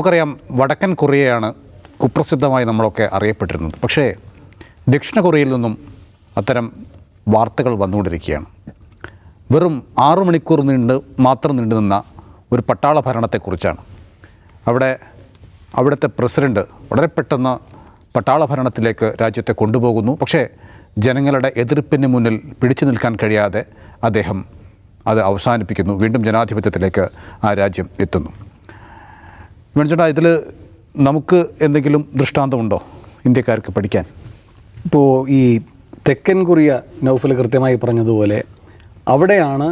നമുക്കറിയാം വടക്കൻ കൊറിയയാണ് കുപ്രസിദ്ധമായി നമ്മളൊക്കെ അറിയപ്പെട്ടിരുന്നത്. പക്ഷേ ദക്ഷിണ കൊറിയയിൽ നിന്നും അത്തരം വാർത്തകൾ വന്നുകൊണ്ടിരിക്കുകയാണ്. വെറും ആറു മണിക്കൂർ നീണ്ട് മാത്രം നീണ്ടു നിന്ന ഒരു പട്ടാള ഭരണത്തെക്കുറിച്ചാണ്. അവിടെ അവിടുത്തെ പ്രസിഡന്റ് വളരെ പെട്ടെന്ന് പട്ടാള ഭരണത്തിലേക്ക് രാജ്യത്തെ കൊണ്ടുപോകുന്നു. പക്ഷേ ജനങ്ങളുടെ എതിർപ്പിന് മുന്നിൽ പിടിച്ചു നിൽക്കാൻ കഴിയാതെ അദ്ദേഹം അത് അവസാനിപ്പിക്കുന്നു. വീണ്ടും ജനാധിപത്യത്തിലേക്ക് ആ രാജ്യം എത്തുന്നു. വേണിച്ചേട്ടാ ഇതിൽ നമുക്ക് എന്തെങ്കിലും ദൃഷ്ടാന്തമുണ്ടോ ഇന്ത്യക്കാർക്ക് പഠിക്കാൻ? ഇപ്പോൾ ഈ തെക്കൻ കൊറിയ നൗഫൽ കൃത്യമായി പറഞ്ഞതുപോലെ അവിടെയാണ്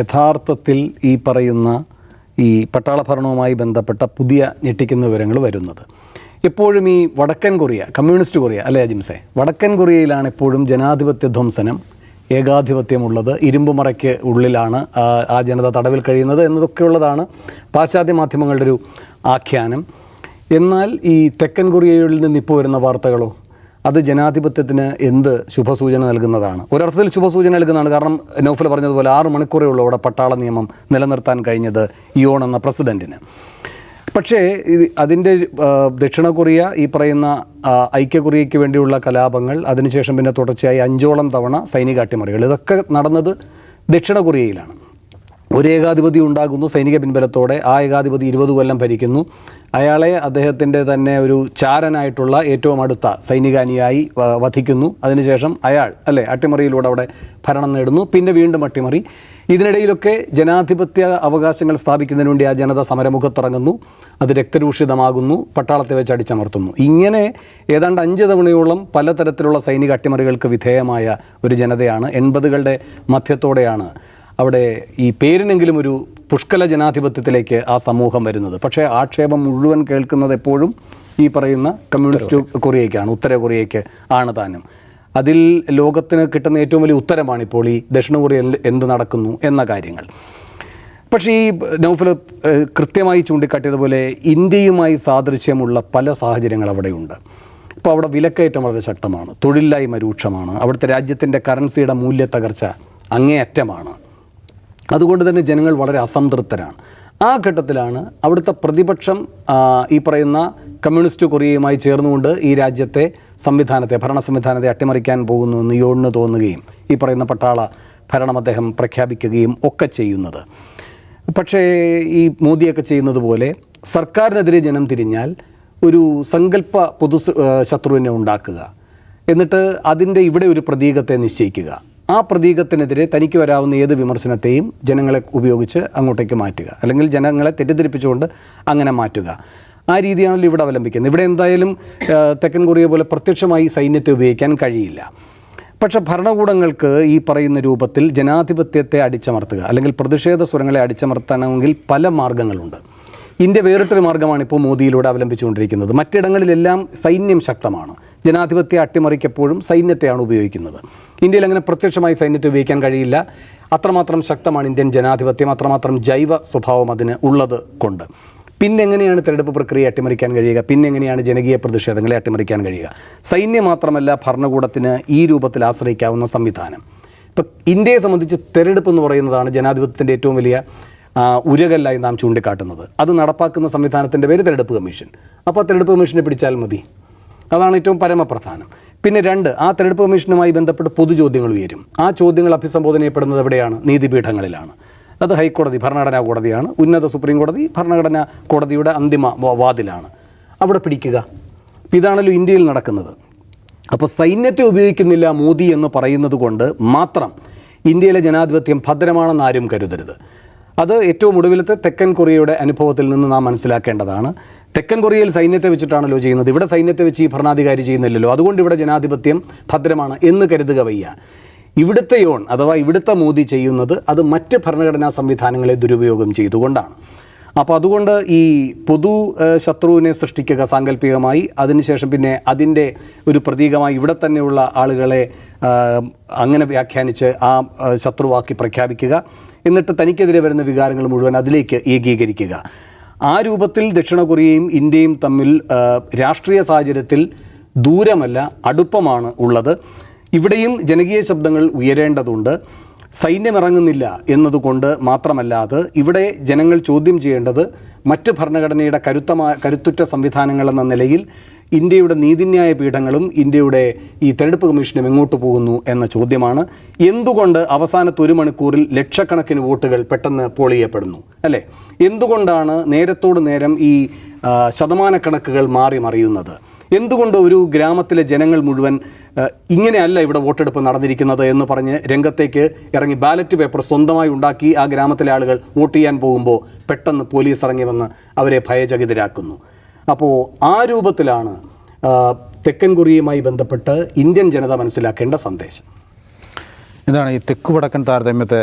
യഥാർത്ഥത്തിൽ ഈ പറയുന്ന ഈ പട്ടാള ഭരണവുമായി ബന്ധപ്പെട്ട പുതിയ ഞെട്ടിക്കുന്ന വിവരങ്ങൾ വരുന്നത്. എപ്പോഴും ഈ വടക്കൻ കൊറിയ കമ്മ്യൂണിസ്റ്റ് കൊറിയ അല്ലേ അജിംസെ? വടക്കൻ കൊറിയയിലാണ് എപ്പോഴും ജനാധിപത്യ ധ്വംസനം ഏകാധിപത്യമുള്ളത് ഇരുമ്പുമറയ്ക്ക് ഉള്ളിലാണ് ആ, ജനത തടവിൽ കഴിയുന്നത് എന്നതൊക്കെയുള്ളതാണ് പാശ്ചാത്യ മാധ്യമങ്ങളുടെ ഒരു ആഖ്യാനം. എന്നാൽ ഈ തെക്കൻ കൊറിയയിൽ നിന്ന് ഇപ്പോൾ വരുന്ന വാർത്തകളോ അത് ജനാധിപത്യത്തിന് എന്ത് ശുഭസൂചന നൽകുന്നതാണ്? ഒരർത്ഥത്തിൽ ശുഭസൂചന നൽകുന്നതാണ്. കാരണം നൗഫൽ പറഞ്ഞതുപോലെ ആറ് മണിക്കൂറേ ഉള്ളൂ അവിടെ പട്ടാള നിയമം നിലനിർത്താൻ കഴിഞ്ഞത് ഇയോൺ എന്ന പ്രസിഡന്റിന്. പക്ഷേ ഇത് അതിന്റെ ദക്ഷിണ കൊറിയ ഈ പറയുന്ന ഐക്യ കൊറിയയ്ക്ക് വേണ്ടിയുള്ള കലാപങ്ങൾ അതിനുശേഷം പിന്നെ തുടർച്ചയായി അഞ്ചോളം തവണ സൈനിക അട്ടിമറികൾ. ഇതൊക്കെ നടന്നത് ദക്ഷിണ കൊറിയയിലാണ്. ഒരു ഏകാധിപതി ഉണ്ടാകുന്നു സൈനിക പിൻബലത്തോടെ. ആ ഏകാധിപതി ഇരുപത് കൊല്ലം ഭരിക്കുന്നു. അയാളെ അദ്ദേഹത്തിന്റെ തന്നെ ഒരു ചാരനായിട്ടുള്ള ഏറ്റവും അടുത്ത സൈനികാനിയായി വധിക്കുന്നു. അതിനുശേഷം അയാൾ അല്ലേ അട്ടിമറിയിലൂടെ അവിടെ ഭരണം നേടുന്നു. പിന്നെ വീണ്ടും അട്ടിമറി. ഇതിനിടയിലൊക്കെ ജനാധിപത്യ അവകാശങ്ങൾ സ്ഥാപിക്കുന്നതിന് വേണ്ടി ആ ജനത സമരമുഖത്തിറങ്ങുന്നു അത് രക്തരൂഷിതമാകുന്നു. പട്ടാളത്തെ വെച്ച് അടിച്ചമർത്തുന്നു. ഇങ്ങനെ ഏതാണ്ട് അഞ്ച് തവണയോളം പലതരത്തിലുള്ള സൈനിക അട്ടിമറികൾക്ക് വിധേയമായ ഒരു ജനതയാണ് എൺപതുകളുടെ മധ്യത്തോടെയാണ് അവിടെ ഈ പേരിനെങ്കിലും ഒരു പുഷ്കല ജനാധിപത്യത്തിലേക്ക് ആ സമൂഹം വരുന്നത്. പക്ഷേ ആക്ഷേപം മുഴുവൻ കേൾക്കുന്നത് എപ്പോഴും ഈ പറയുന്ന കമ്മ്യൂണിസ്റ്റ് കൊറിയയ്ക്കാണ്. ഉത്തര കൊറിയയ്ക്ക് ആണ് താനും. അതിൽ ലോകത്തിന് കിട്ടുന്ന ഏറ്റവും വലിയ ഉത്തരമാണ് ഇപ്പോൾ ഈ ദക്ഷിണ കൊറിയയിൽ എന്ത് നടക്കുന്നു എന്ന കാര്യങ്ങൾ. പക്ഷേ ഈ നൗഫൽ കൃത്യമായി ചൂണ്ടിക്കാട്ടിയതുപോലെ ഇന്ത്യയുമായി സാദൃശ്യമുള്ള പല സാഹചര്യങ്ങൾ അവിടെയുണ്ട്. ഇപ്പോൾ അവിടെ വിലക്കയറ്റം വളരെ ശക്തമാണ് തൊഴിലില്ലായ്മ രൂക്ഷമാണ് അവിടുത്തെ രാജ്യത്തിന്റെ കറൻസിയുടെ മൂല്യത്തകർച്ച അങ്ങേയറ്റമാണ്. അതുകൊണ്ട് തന്നെ ജനങ്ങൾ വളരെ അസംതൃപ്തരാണ്. ആ ഘട്ടത്തിലാണ് അവിടുത്തെ പ്രതിപക്ഷം ഈ പറയുന്ന കമ്മ്യൂണിസ്റ്റ് കൊറിയയുമായി ചേർന്നുകൊണ്ട് ഈ രാജ്യത്തെ സംവിധാനത്തെ ഭരണ സംവിധാനത്തെ അട്ടിമറിക്കാൻ പോകുന്നു എന്ന് യോണിന് തോന്നുകയും ഈ പറയുന്ന പട്ടാള ഭരണം അദ്ദേഹം പ്രഖ്യാപിക്കുകയും ഒക്കെ ചെയ്യുന്നത്. പക്ഷേ ഈ മോദിയൊക്കെ ചെയ്യുന്നത് പോലെ സർക്കാരിനെതിരെ ജനം തിരിഞ്ഞാൽ ഒരു സങ്കല്പ പൊതു ശത്രുവിനെ ഉണ്ടാക്കുക. എന്നിട്ട് അതിന്റെ ഇവിടെ ഒരു പ്രതീകത്തെ നിശ്ചയിക്കുക. ആ പ്രതീകത്തിനെതിരെ തനിക്ക് വരാവുന്ന ഏത് വിമർശനത്തെയും ജനങ്ങളെ ഉപയോഗിച്ച് അങ്ങോട്ടേക്ക് മാറ്റുക. അല്ലെങ്കിൽ ജനങ്ങളെ തെറ്റിദ്ധരിപ്പിച്ചുകൊണ്ട് അങ്ങനെ മാറ്റുക. ആ രീതിയാണല്ലോ ഇവിടെ അവലംബിക്കുന്നത്. ഇവിടെ എന്തായാലും തെക്കൻ കൊറിയ പോലെ പ്രത്യക്ഷമായി സൈന്യത്തെ ഉപയോഗിക്കാൻ കഴിയില്ല. പക്ഷേ ഭരണകൂടങ്ങൾക്ക് ഈ പറയുന്ന രൂപത്തിൽ ജനാധിപത്യത്തെ അടിച്ചമർത്തുക അല്ലെങ്കിൽ പ്രതിഷേധ സ്വരങ്ങളെ അടിച്ചമർത്തണമെങ്കിൽ പല മാർഗങ്ങളുണ്ട്. ഇന്ത്യ വേറിട്ടൊരു മാർഗമാണ് ഇപ്പോൾ മോദിയിലൂടെ അവലംബിച്ചുകൊണ്ടിരിക്കുന്നത്. മറ്റിടങ്ങളിലെല്ലാം സൈന്യം ശക്തമാണ്. ജനാധിപത്യ അട്ടിമറിക്കപ്പോഴും സൈന്യത്തെയാണ് ഉപയോഗിക്കുന്നത്. ഇന്ത്യയിൽ അങ്ങനെ പ്രത്യക്ഷമായി സൈന്യത്തെ ഉപയോഗിക്കാൻ കഴിയില്ല. അത്രമാത്രം ശക്തമാണ് ഇന്ത്യൻ ജനാധിപത്യം. അത്രമാത്രം ജൈവ സ്വഭാവം അതിന് ഉള്ളത് കൊണ്ട്. പിന്നെ എങ്ങനെയാണ് തെരഞ്ഞെടുപ്പ് പ്രക്രിയ അട്ടിമറിക്കാൻ കഴിയുക? പിന്നെ എങ്ങനെയാണ് ജനകീയ പ്രതിഷേധങ്ങളെ അട്ടിമറിക്കാൻ കഴിയുക? സൈന്യം മാത്രമല്ല ഭരണകൂടത്തിന് ഈ രൂപത്തിൽ ആശ്രയിക്കാവുന്ന സംവിധാനം. ഇപ്പം ഇന്ത്യയെ സംബന്ധിച്ച് തെരഞ്ഞെടുപ്പ് എന്ന് പറയുന്നതാണ് ജനാധിപത്യത്തിന്റെ ഏറ്റവും വലിയ ഉരകല്ലായി നാം ചൂണ്ടിക്കാട്ടുന്നത്. അത് നടപ്പാക്കുന്ന സംവിധാനത്തിന്റെ പേര് തെരഞ്ഞെടുപ്പ് കമ്മീഷൻ. അപ്പോൾ തെരഞ്ഞെടുപ്പ് കമ്മീഷനെ പിടിച്ചാൽ മതി. അതാണ് ഏറ്റവും പരമപ്രധാനം. പിന്നെ രണ്ട് ആ തെരഞ്ഞെടുപ്പ് കമ്മീഷനുമായി ബന്ധപ്പെട്ട് പൊതുചോദ്യങ്ങൾ ഉയരും. ആ ചോദ്യങ്ങൾ അഭിസംബോധന ചെയ്യപ്പെടുന്നത് എവിടെയാണ്? നീതിപീഠങ്ങളിലാണ്. അത് ഹൈക്കോടതി ഭരണഘടനാ കോടതിയാണ്. ഉന്നത സുപ്രീം കോടതി ഭരണഘടനാ കോടതിയുടെ അന്തിമ വാതിലാണ്. അവിടെ പിടിക്കുക. അപ്പം ഇതാണല്ലോ ഇന്ത്യയിൽ നടക്കുന്നത്. അപ്പോൾ സൈന്യത്തെ ഉപയോഗിക്കുന്നില്ല മോദി എന്ന് പറയുന്നത് കൊണ്ട് മാത്രം ഇന്ത്യയിലെ ജനാധിപത്യം ഭദ്രമാണെന്ന് ആരും കരുതരുത്. അത് ഏറ്റവും ഒടുവിലത്തെ തെക്കൻ കൊറിയയുടെ അനുഭവത്തിൽ നിന്ന് നാം മനസ്സിലാക്കേണ്ടതാണ്. തെക്കൻ കൊറിയയിൽ സൈന്യത്തെ വെച്ചിട്ടാണല്ലോ ചെയ്യുന്നത്. ഇവിടെ സൈന്യത്തെ വെച്ച് ഈ ഭരണാധികാരി ചെയ്യുന്നില്ലല്ലോ. അതുകൊണ്ട് ഇവിടെ ജനാധിപത്യം ഭദ്രമാണ് എന്ന് കരുതുക വയ്യ. ഇവിടുത്തെ യോൺ അഥവാ ഇവിടുത്തെ മോദി ചെയ്യുന്നത് അത് മറ്റ് ഭരണഘടനാ സംവിധാനങ്ങളെ ദുരുപയോഗം ചെയ്തുകൊണ്ടാണ്. അപ്പോൾ അതുകൊണ്ട് ഈ പൊതു ശത്രുവിനെ സൃഷ്ടിക്കുക സാങ്കല്പികമായി അതിനുശേഷം പിന്നെ അതിന്റെ ഒരു പ്രതീകമായി ഇവിടെ തന്നെയുള്ള ആളുകളെ അങ്ങനെ വ്യാഖ്യാനിച്ച് ആ ശത്രുവാക്കി പ്രഖ്യാപിക്കുക. എന്നിട്ട് തനിക്കെതിരെ വരുന്ന വികാരങ്ങൾ മുഴുവൻ അതിലേക്ക് ഏകീകരിക്കുക. ആ രൂപത്തിൽ ദക്ഷിണ കൊറിയയും ഇന്ത്യയും തമ്മിൽ രാഷ്ട്രീയ സാഹചര്യത്തിൽ ദൂരമല്ല അടുപ്പമാണ് ഉള്ളത്. ഇവിടെയും ജനകീയ ശബ്ദങ്ങൾ ഉയരേണ്ടതുണ്ട്. സൈന്യം ഇറങ്ങുന്നില്ല എന്നതുകൊണ്ട് മാത്രമല്ലാതെ ഇവിടെ ജനങ്ങൾ ചോദ്യം ചെയ്യേണ്ടത് മറ്റ് ഭരണഘടനയുടെ കരുത്തമായ കരുത്തുറ്റ സംവിധാനങ്ങളെന്ന നിലയിൽ ഇന്ത്യയുടെ നീതിന്യായ പീഠങ്ങളും ഇന്ത്യയുടെ ഈ തെരഞ്ഞെടുപ്പ് കമ്മീഷനും എങ്ങോട്ട് പോകുന്നു എന്ന ചോദ്യമാണ്. എന്തുകൊണ്ട് അവസാനത്തെ ഒരു മണിക്കൂറിൽ ലക്ഷക്കണക്കിന് വോട്ടുകൾ പെട്ടെന്ന് പോളിയപ്പെടുന്നു അല്ലേ? എന്തുകൊണ്ടാണ് നേരത്തോട് നേരം ഈ ശതമാനക്കണക്കുകൾ മാറി മറിയുന്നത്? എന്തുകൊണ്ട് ഒരു ഗ്രാമത്തിലെ ജനങ്ങൾ മുഴുവൻ ഇങ്ങനെയല്ല ഇവിടെ വോട്ടെടുപ്പ് നടന്നിരിക്കുന്നത് എന്ന് പറഞ്ഞ് രംഗത്തേക്ക് ഇറങ്ങി ബാലറ്റ് പേപ്പർ സ്വന്തമായി ഉണ്ടാക്കി ആ ഗ്രാമത്തിലെ ആളുകൾ വോട്ട് ചെയ്യാൻ പോകുമ്പോൾ പെട്ടെന്ന് പോലീസ് ഇറങ്ങി വന്ന് അവരെ ഭയചകിതരാക്കുന്നു. അപ്പോൾ ആ രൂപത്തിലാണ് തെക്കൻ കൊറിയയുമായി ബന്ധപ്പെട്ട് ഇന്ത്യൻ ജനത മനസ്സിലാക്കേണ്ട സന്ദേശം. ഇതാണ് ഈ തെക്കു വടക്കൻ താരതമ്യത്തെ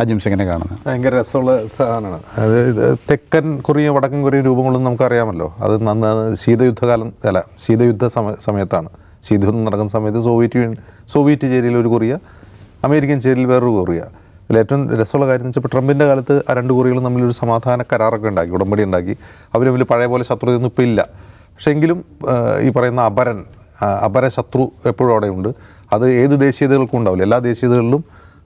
അജിം എങ്ങനെ കാണുന്നത്. ഭയങ്കര രസമുള്ള സാധനമാണ്. അത് തെക്കൻ കൊറിയ വടക്കൻ കൊറിയ രൂപങ്ങളൊന്നും നമുക്കറിയാമല്ലോ. അത് നന്ന ശീതയുദ്ധകാലം അല്ല ശീതയുദ്ധ സമയ സമയത്താണ്. ശീതയുദ്ധം നടക്കുന്ന സമയത്ത് സോവിയറ്റ് സോവിയറ്റ് ചേരിയിൽ ഒരു കൊറിയ അമേരിക്കൻ ചേരിയിൽ വേറൊരു കൊറിയ. അതിൽ ഏറ്റവും രസമുള്ള കാര്യം എന്ന് വെച്ചാൽ ട്രംപിന്റെ കാലത്ത് ആ രണ്ട് കൊറിയകളും തമ്മിലൊരു സമാധാന കരാറൊക്കെ ഉണ്ടാക്കി ഉടമ്പടി ഉണ്ടാക്കി. അവർ തമ്മിൽ പഴയ പോലെ ശത്രുതയൊന്നും ഇപ്പോൾ ഇല്ല. പക്ഷേ എങ്കിലും ഈ പറയുന്ന അപരൻ അപര ശത്രു എപ്പോഴും അവിടെയുണ്ട്. അത് ഏത് ദേശീയതകൾക്കും ഉണ്ടാവില്ല. എല്ലാ ദേശീയതകളിലും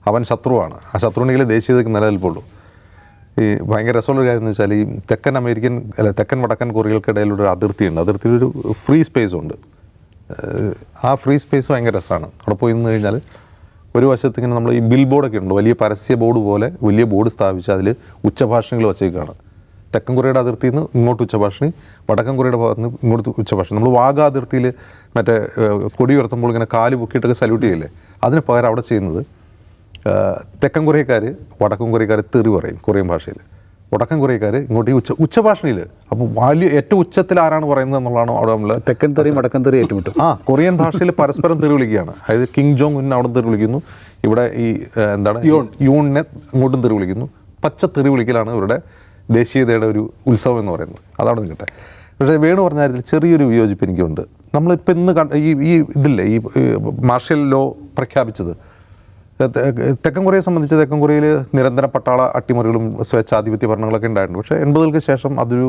അവൻ ശത്രുവാണ്. ആ ശത്രുവിനെങ്കിലേ ദേശീയതയ്ക്ക് നിലനിൽപ്പുള്ളൂ. ഈ ഭയങ്കര രസമുള്ള കാര്യം എന്ന് വെച്ചാൽ ഈ തെക്കൻ അമേരിക്കൻ അല്ല തെക്കൻ വടക്കൻ കൊറിയകൾക്കിടയിലൊരു ഒരു അതിർത്തിയുണ്ട്. അതിർത്തിയിലൊരു ഫ്രീ സ്പേസ് ഉണ്ട്. ആ ഫ്രീ സ്പേസ് ഭയങ്കര രസമാണ്. അവിടെ പോയി നിന്ന് കഴിഞ്ഞാൽ ഒരു വശത്ത് ഇങ്ങനെ നമ്മൾ ഈ ബിൽ ബോർഡൊക്കെ ഉണ്ട്. വലിയ പരസ്യ ബോർഡ് പോലെ വലിയ ബോർഡ് സ്ഥാപിച്ച് അതിൽ ഉച്ചഭാഷണികൾ വച്ചേക്കാണ്. തെക്കൻ കൊറിയയുടെ അതിർത്തിയിൽ നിന്ന് ഇങ്ങോട്ട് ഉച്ചഭാഷണി വടക്കൻ കൊറിയയുടെ ഭാഗത്ത് നിന്ന് ഇങ്ങോട്ട് ഉച്ചഭാഷണി. നമ്മൾ വാഗ അതിർത്തിയിൽ മറ്റേ കൊടി ഉയർത്തുമ്പോൾ ഇങ്ങനെ കാൽ പൊക്കിയിട്ടൊക്കെ സല്യൂട്ട് ചെയ്യില്ലേ? അതിന് പകരം അവിടെ ചെയ്യുന്നത് തെക്കൻ കൊറിയക്കാർ വടക്കൻ കൊറിയക്കാർ തെറി പറയും കൊറിയൻ ഭാഷയിൽ വടക്കൻ കൊറിയക്കാർ ഇങ്ങോട്ട് ഈ ഉച്ച ഉച്ചഭാഷയിൽ അപ്പോൾ വലിയ ഏറ്റവും ഉച്ചത്തിൽ ആരാണ് പറയുന്നത് എന്നുള്ളതാണ് അവിടെ നമ്മൾ തെക്കൻ തെറി വടക്കൻ തെറി ഏറ്റുമുട്ടും. ആ കൊറിയൻ ഭാഷയിൽ പരസ്പരം തെറി വിളിക്കുകയാണ്. അതായത് കിങ് ജോങ് ഉൻ അവിടെ തെറി വിളിക്കുന്നു. ഇവിടെ ഈ എന്താണ്? യൂണിനെ ഇങ്ങോട്ടും തെറി വിളിക്കുന്നു. പച്ച തെറി വിളിക്കലാണ് ഇവരുടെ ദേശീയതയുടെ ഒരു ഉത്സവം എന്ന് പറയുന്നത്. അതവിടെ നിൽക്കട്ടെ പക്ഷേ വേണു പറഞ്ഞ കാര്യത്തിൽ ചെറിയൊരു വിയോജിപ്പ് എനിക്കുണ്ട്. നമ്മളിപ്പോൾ ഇന്ന് കണ്ട ഈ ഈ ഇതില്ലേ ഈ മാർഷ്യൽ ലോ പ്രഖ്യാപിച്ചത് തെക്കൻ കൊറിയയെ സംബന്ധിച്ച് തെക്കൻ കൊറിയയിൽ നിരന്തര പട്ടാള അട്ടിമറികളും സ്വേച്ഛാധിപത്യ ഭരണങ്ങളൊക്കെ ഉണ്ടായിട്ടുണ്ട്. പക്ഷേ എൺപതുകൾക്ക് ശേഷം അതൊരു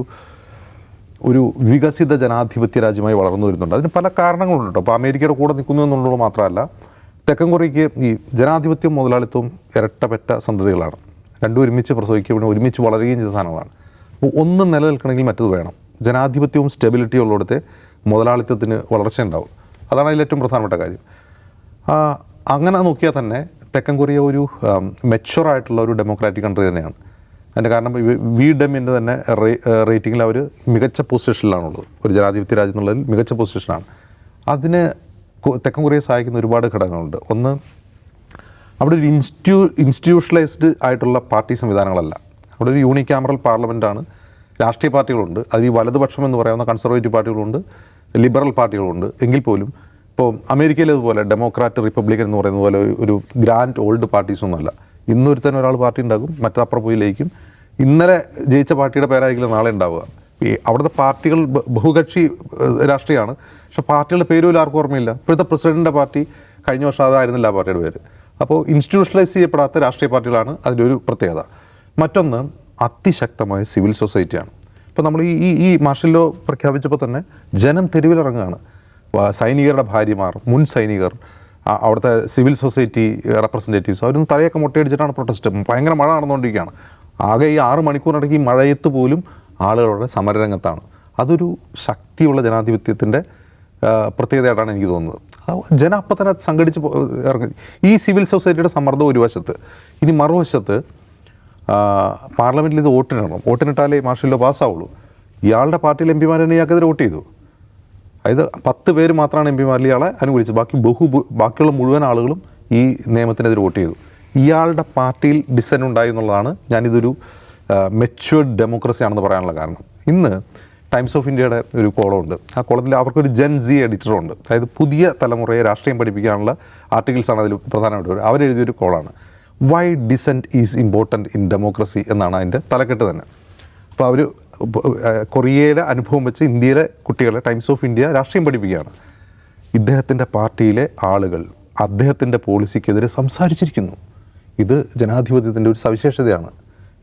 ഒരു വികസിത ജനാധിപത്യ രാജ്യമായി വളർന്നു വരുന്നുണ്ട്. അതിന് പല കാരണങ്ങളുണ്ട് കേട്ടോ. അപ്പോൾ അമേരിക്കയുടെ കൂടെ നിൽക്കുന്നു എന്നുള്ളത് മാത്രമല്ല തെക്കൻ കൊറിയയ്ക്ക് ഈ ജനാധിപത്യവും മുതലാളിത്തവും ഇരട്ടപെറ്റ സന്തതികളാണ്. രണ്ടും ഒരുമിച്ച് പ്രസവിക്കുകയും ഒരുമിച്ച് വളരുകയും ചെയ്ത സാധനങ്ങളാണ്. അപ്പോൾ ഒന്ന് നിലനിൽക്കണമെങ്കിൽ മറ്റത് വേണം. ജനാധിപത്യവും സ്റ്റെബിലിറ്റിയും ഉള്ളിടത്തെ മുതലാളിത്തത്തിന് വളർച്ച ഉണ്ടാവും അതാണ് അതിൽ ഏറ്റവും പ്രധാനപ്പെട്ട കാര്യം. അങ്ങനെ നോക്കിയാൽ തന്നെ തെക്കൻ കൊറിയ ഒരു മെച്ചുവർ ആയിട്ടുള്ള ഒരു ഡെമോക്രാറ്റിക് കൺട്രി തന്നെയാണ്. അതിന്റെ കാരണം വി- ഡെമ്മിന്റെ തന്നെ റേറ്റിംഗിൽ അവർ മികച്ച പൊസിഷനിലാണുള്ളത് ഒരു ജനാധിപത്യ രാജ്യം എന്നുള്ളതിൽ മികച്ച പൊസിഷനാണ് അതിന് തെക്കൻ കൊറിയയെ സഹായിക്കുന്ന ഒരുപാട് ഘടകങ്ങളുണ്ട്. ഒന്ന് അവിടെ ഒരു ഇൻസ്റ്റിറ്റ്യൂ ഇൻസ്റ്റിറ്റ്യൂഷണലൈസ്ഡ് ആയിട്ടുള്ള പാർട്ടി സംവിധാനങ്ങളല്ല. അവിടെ ഒരു യൂണിക്യാമറൽ പാർലമെന്റാണ് രാഷ്ട്രീയ പാർട്ടികളുണ്ട്. അത് ഈ വലതുപക്ഷം എന്ന് പറയാവുന്ന കൺസർവേറ്റീവ് പാർട്ടികളുണ്ട്. ലിബറൽ പാർട്ടികളുണ്ട്. എങ്കിൽ പോലും ഇപ്പോൾ അമേരിക്കയിലേതുപോലെ ഡെമോക്രാറ്റ് റിപ്പബ്ലിക്കൻ എന്ന് പറയുന്ന പോലെ ഒരു ഗ്രാൻഡ് ഓൾഡ് പാർട്ടീസ് ഒന്നുമല്ല. തന്നെ ഒരാൾ പാർട്ടി ഉണ്ടാകും മറ്റപ്പുറം പോയി ലയിക്കും. ഇന്നലെ ജയിച്ച പാർട്ടിയുടെ പേരായിരിക്കില്ല നാളെ ഉണ്ടാവുക. ഈ അവിടുത്തെ പാർട്ടികൾ ബഹുകക്ഷി രാഷ്ട്രീയമാണ്. പക്ഷെ പാർട്ടികളുടെ പേരും ആർക്കും ഓർമ്മയില്ല. ഇപ്പോഴത്തെ പ്രസിഡന്റിന്റെ പാർട്ടി കഴിഞ്ഞ വർഷം അതായിരുന്നില്ല ആ പാർട്ടിയുടെ പേര്. അപ്പോൾ ഇൻസ്റ്റിറ്റ്യൂഷണലൈസ് ചെയ്യപ്പെടാത്ത രാഷ്ട്രീയ പാർട്ടികളാണ് അതിന്റെ ഒരു പ്രത്യേകത. മറ്റൊന്ന് അതിശക്തമായ സിവിൽ സൊസൈറ്റിയാണ്. ഇപ്പോൾ നമ്മൾ ഈ ഈ മാർഷലോ പ്രഖ്യാപിച്ചപ്പോൾ തന്നെ ജനം തെരുവിലിറങ്ങുകയാണ്. സൈനികരുടെ ഭാര്യമാർ മുൻ സൈനികർ അവിടുത്തെ സിവിൽ സൊസൈറ്റി റെപ്രസെന്റേറ്റീവ്സ് അവരൊന്നും തലയൊക്കെ മുട്ടയടിച്ചിട്ടാണ് പ്രൊട്ടസ്റ്റ്. ഭയങ്കര മഴ നടന്നുകൊണ്ടിരിക്കുകയാണ്. ആകെ ഈ ആറ് മണിക്കൂറിനിടയ്ക്ക് ഈ മഴയത്ത് പോലും ആളുകളുടെ സമരരംഗത്താണ്. അതൊരു ശക്തിയുള്ള ജനാധിപത്യത്തിന്റെ പ്രത്യേകതയായിട്ടാണ് എനിക്ക് തോന്നുന്നത്. ജനം അപ്പം തന്നെ സംഘടിച്ച് ഇറങ്ങി. ഈ സിവിൽ സൊസൈറ്റിയുടെ സമ്മർദ്ദം ഒരു വശത്ത്. ഇനി മറുവശത്ത് പാർലമെന്റിൽ ഇത് വോട്ടിനിടണം. വോട്ടിനിട്ടാലേ മാർഷലോ പാസ്സാവുള്ളൂ. ഇയാളുടെ പാർട്ടിയിൽ എം തന്നെ ഇയാൾക്കെതിരെ വോട്ട് ചെയ്തു. അതായത് പത്ത് പേര് മാത്രമാണ് എം പിമാരിൽ ഇയാളെ അനുകൂലിച്ചത്. ബാക്കി ബഹു ബാക്കിയുള്ള മുഴുവൻ ആളുകളും ഈ നിയമത്തിനെതിരെ വോട്ട് ചെയ്തു. ഇയാളുടെ പാർട്ടിയിൽ ഡിസൻ ഉണ്ടായി എന്നുള്ളതാണ് ഞാനിതൊരു മെച്യൂർഡ് ഡെമോക്രസി ആണെന്ന് പറയാനുള്ള കാരണം. ഇന്ന് ടൈംസ് ഓഫ് ഇന്ത്യയുടെ ഒരു കോളമുണ്ട്. ആ കോളത്തിൽ അവർക്കൊരു ജെൻ സി എഡിറ്ററുണ്ട്. അതായത് പുതിയ തലമുറയെ രാഷ്ട്രീയം പഠിപ്പിക്കാനുള്ള ആർട്ടിക്കിൾസാണ് അതിൽ പ്രധാനമായിട്ട് അവരെഴുതിയൊരു കോളാണ്. Why dissent is important in democracy എന്നാണ് അതിന്റെ തലക്കെട്ട് തന്നെ. അപ്പോൾ അവർ കൊറിയയുടെ അനുഭവം വെച്ച് ഇന്ത്യയിലെ കുട്ടികളെ ടൈംസ് ഓഫ് ഇന്ത്യ രാഷ്ട്രീയം പഠിപ്പിക്കുകയാണ്. ഇദ്ദേഹത്തിന്റെ പാർട്ടിയിലെ ആളുകൾ അദ്ദേഹത്തിന്റെ പോളിസിക്കെതിരെ സംസാരിച്ചിരിക്കുന്നു. ഇത് ജനാധിപത്യത്തിന്റെ ഒരു സവിശേഷതയാണ്.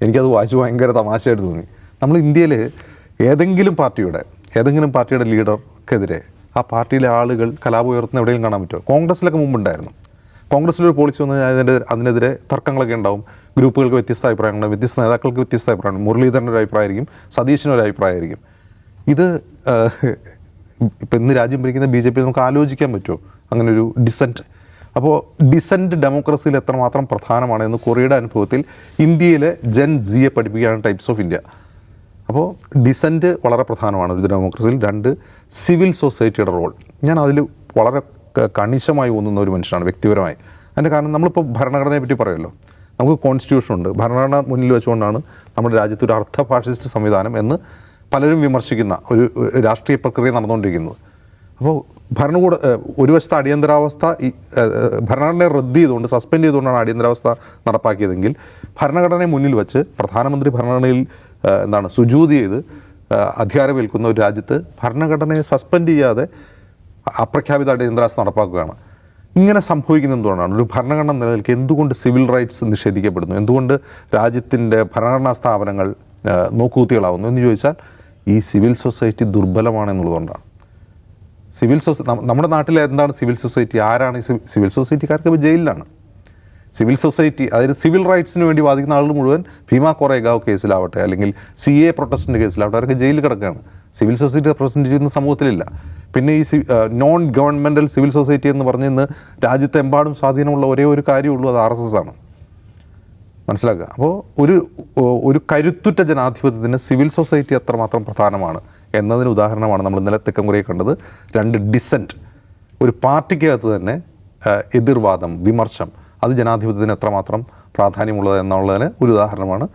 എനിക്കത് വായിച്ച് ഭയങ്കര തമാശയായിട്ട് തോന്നി. നമ്മൾ ഇന്ത്യയിൽ ഏതെങ്കിലും പാർട്ടിയുടെ ഏതെങ്കിലും പാർട്ടിയുടെ ലീഡർക്കെതിരെ ആ പാർട്ടിയിലെ ആളുകൾ കലാപം ഉയർത്തുന്ന എവിടെയെങ്കിലും കാണാൻ പറ്റുമോ? കോൺഗ്രസ്സിലൊക്കെ മുമ്പുണ്ടായിരുന്നു. കോൺഗ്രസിലൊരു പോളിസി വന്നു കഴിഞ്ഞാൽ അതിന്റെ അതിനെതിരെ തർക്കങ്ങളൊക്കെ ഉണ്ടാവും. ഗ്രൂപ്പുകൾക്ക് വ്യത്യസ്ത അഭിപ്രായങ്ങളുണ്ടാവും വ്യത്യസ്ത നേതാക്കൾക്ക് വ്യത്യസ്ത അഭിപ്രായമുണ്ട്. മുരളീധരന്റെ ഒരു അഭിപ്രായമായിരിക്കും സതീശിന് ഒരു അഭിപ്രായമായിരിക്കും. ഇത് ഇപ്പം ഇന്ന് രാജ്യം ഭരിക്കുന്ന ബി ജെ പി നമുക്ക് ആലോചിക്കാൻ പറ്റുമോ? അങ്ങനെ ഒരു ഡിസെന്റ് അപ്പോൾ ഡിസെന്റ് ഡെമോക്രസിയിൽ എത്രമാത്രം പ്രധാനമാണ് എന്ന് കൊറിയയുടെ അനുഭവത്തിൽ ഇന്ത്യയിലെ ജൻ ജിയെ പഠിപ്പിക്കുകയാണ് ടൈപ്സ് ഓഫ് ഇന്ത്യ അപ്പോൾ ഡിസെന്റ് വളരെ പ്രധാനമാണ് ഒരു ഡെമോക്രസിയിൽ രണ്ട് സിവിൽ സൊസൈറ്റിയുടെ റോൾ ഞാൻ അതിൽ വളരെ കണിശമായി ഒന്നുന്ന ഒരു മനുഷ്യനാണ് വ്യക്തിപരമായി. അതിന്റെ കാരണം നമ്മളിപ്പോൾ ഭരണഘടനയെ പറ്റി പറയുമല്ലോ. നമുക്ക് കോൺസ്റ്റിറ്റ്യൂഷൻ ഉണ്ട്. ഭരണഘടന മുന്നിൽ വെച്ചുകൊണ്ടാണ് നമ്മുടെ രാജ്യത്ത് ഒരു അർത്ഥ ഫാഷിസ്റ്റ് സംവിധാനം എന്ന് പലരും വിമർശിക്കുന്ന ഒരു രാഷ്ട്രീയ പ്രക്രിയ നടന്നുകൊണ്ടിരിക്കുന്നത്. അപ്പോൾ ഭരണകൂട ഒരു വശത്തെ അടിയന്തരാവസ്ഥ ഈ ഭരണഘടനയെ റദ്ദ് ചെയ്തുകൊണ്ട് സസ്പെൻഡ് ചെയ്തുകൊണ്ടാണ് അടിയന്തരാവസ്ഥ നടപ്പാക്കിയതെങ്കിൽ ഭരണഘടനയെ മുന്നിൽ വെച്ച് പ്രധാനമന്ത്രി ഭരണഘടനയിൽ എന്താണ് സുജൂതി ചെയ്ത് അധികാരമേൽക്കുന്ന ഒരു രാജ്യത്ത് ഭരണഘടനയെ സസ്പെൻഡ് ചെയ്യാതെ അപ്രഖ്യാപിത അടിയന്തരാവസ്ഥ നടപ്പാക്കുകയാണ്. ഇങ്ങനെ സംഭവിക്കുന്നത് എന്തുകൊണ്ടാണ്? ഒരു ഭരണഘടന നിലനിൽക്കെ എന്തുകൊണ്ട് സിവിൽ റൈറ്റ്സ് നിഷേധിക്കപ്പെടുന്നു? എന്തുകൊണ്ട് രാജ്യത്തിന്റെ ഭരണഘടനാ സ്ഥാപനങ്ങൾ നോക്കുകൂത്തികളാവുന്നു? എന്ന് ചോദിച്ചാൽ ഈ സിവിൽ സൊസൈറ്റി ദുർബലമാണ് എന്നുള്ളതുകൊണ്ടാണ്. സിവിൽ സൊസൈറ്റി നമ്മുടെ നാട്ടിൽ എന്താണ് സിവിൽ സൊസൈറ്റി? ആരാണ് ഈ സിവിൽ സൊസൈറ്റിക്കാർക്ക് ഇപ്പോൾ ജയിലിലാണ്. സിവിൽ സൊസൈറ്റി അതായത് സിവിൽ റൈറ്റ്സിന് വേണ്ടി വാദിക്കുന്ന ആളുകൾ മുഴുവൻ ഭീമ കൊറേഗാവ് കേസിലാവട്ടെ അല്ലെങ്കിൽ സി എ പ്രൊട്ടസ്റ്റിന്റെ കേസിലാവട്ടെ അവരൊക്കെ ജയിലിൽ കിടക്കുകയാണ്. സിവിൽ സൊസൈറ്റി റെപ്രസെന്റ് ചെയ്യുന്ന സമൂഹത്തിലില്ല. പിന്നെ ഈ നോൺ ഗവൺമെന്റൽ സിവിൽ സൊസൈറ്റി എന്ന് പറഞ്ഞ് ഇന്ന് രാജ്യത്തെമ്പാടും സ്വാധീനമുള്ള ഒരേ ഒരു കാര്യമുള്ളൂ അത് ആർ എസ് എസ് ആണ്. മനസ്സിലാക്കുക? അപ്പോൾ ഒരു ഒരു കരുത്തുറ്റ ജനാധിപത്യത്തിന് സിവിൽ സൊസൈറ്റി അത്രമാത്രം പ്രധാനമാണ് എന്നതിന് ഉദാഹരണമാണ് നമ്മൾ ഇന്നലെ തെക്കൻകുറയെ കണ്ടത്. രണ്ട് ഡിസെന്റ് ഒരു പാർട്ടിക്കകത്ത് തന്നെ എതിർവാദം വിമർശം അത് ജനാധിപത്യത്തിന് എത്രമാത്രം പ്രാധാന്യമുള്ളത് എന്നുള്ളതിന് ഒരു ഉദാഹരണമാണ്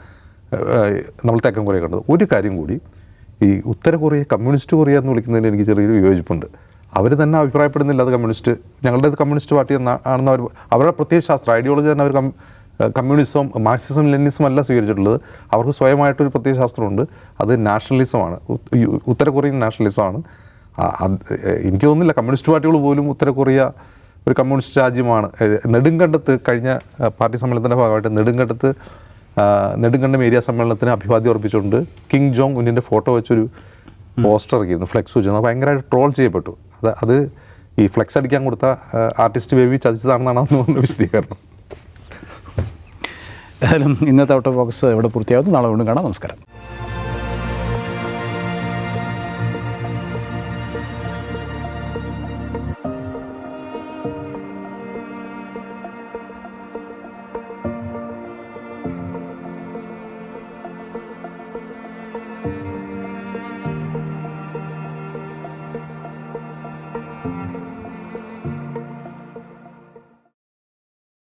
നമ്മൾ തെക്കൻകുറയെ കണ്ടത്. ഒരു കാര്യം കൂടി ഈ ഉത്തര കൊറിയ കമ്മ്യൂണിസ്റ്റ് കൊറിയ എന്ന് വിളിക്കുന്നതിന് എനിക്ക് ചെറിയൊരു വിയോജിപ്പുണ്ട്. അവർ തന്നെ അഭിപ്രായപ്പെടുന്നില്ല അത് കമ്മ്യൂണിസ്റ്റ് ഞങ്ങളുടെ കമ്മ്യൂണിസ്റ്റ് പാർട്ടി എന്ന ആണെന്ന് അവർ അവരുടെ പ്രത്യേക ശാസ്ത്രം ഐഡിയോളജി തന്നെ അവർ കമ്മ്യൂണിസം മാർക്സിസം ലെനിസം അല്ല സ്വീകരിച്ചിട്ടുള്ളത്. അവർക്ക് സ്വയമായിട്ടൊരു പ്രത്യേക ശാസ്ത്രമുണ്ട്. അത് നാഷണലിസമാണ്. ഉത്തര കൊറിയൻ നാഷണലിസമാണ്. എനിക്ക് തോന്നുന്നില്ല കമ്മ്യൂണിസ്റ്റ് പാർട്ടികൾ പോലും ഉത്തര കൊറിയ ഒരു കമ്മ്യൂണിസ്റ്റ് രാജ്യമാണ്. നെടുങ്കണ്ടത്ത് കഴിഞ്ഞ പാർട്ടി സമ്മേളനത്തിന്റെ ഭാഗമായിട്ട് നെടുങ്കണ്ടത്ത് നെടുങ്കണ്ടം ഏരിയ സമ്മേളനത്തിന് അഭിവാദ്യം അർപ്പിച്ചുകൊണ്ട് കിങ് ജോങ് ഉന്നിന്റെ ഫോട്ടോ വെച്ചൊരു പോസ്റ്റർ ഇറക്കിയിരുന്നു ഫ്ലെക്സ് വെച്ചു അത് ഭയങ്കരമായിട്ട് ട്രോൾ ചെയ്യപ്പെട്ടു. അത് അത് ഈ ഫ്ലെക്സ് അടിക്കാൻ കൊടുത്ത ആർട്ടിസ്റ്റ് ബേബി ചതിച്ചതാണെന്നാണ് അന്ന് വിശദീകരണം. ഏതായാലും ഇന്നത്തെ ഔട്ട് ഓഫ് ബോക്സ് ഇവിടെ പൂർത്തിയാകുന്നു? നാളെ വീണ്ടും കാണാം. നമസ്കാരം.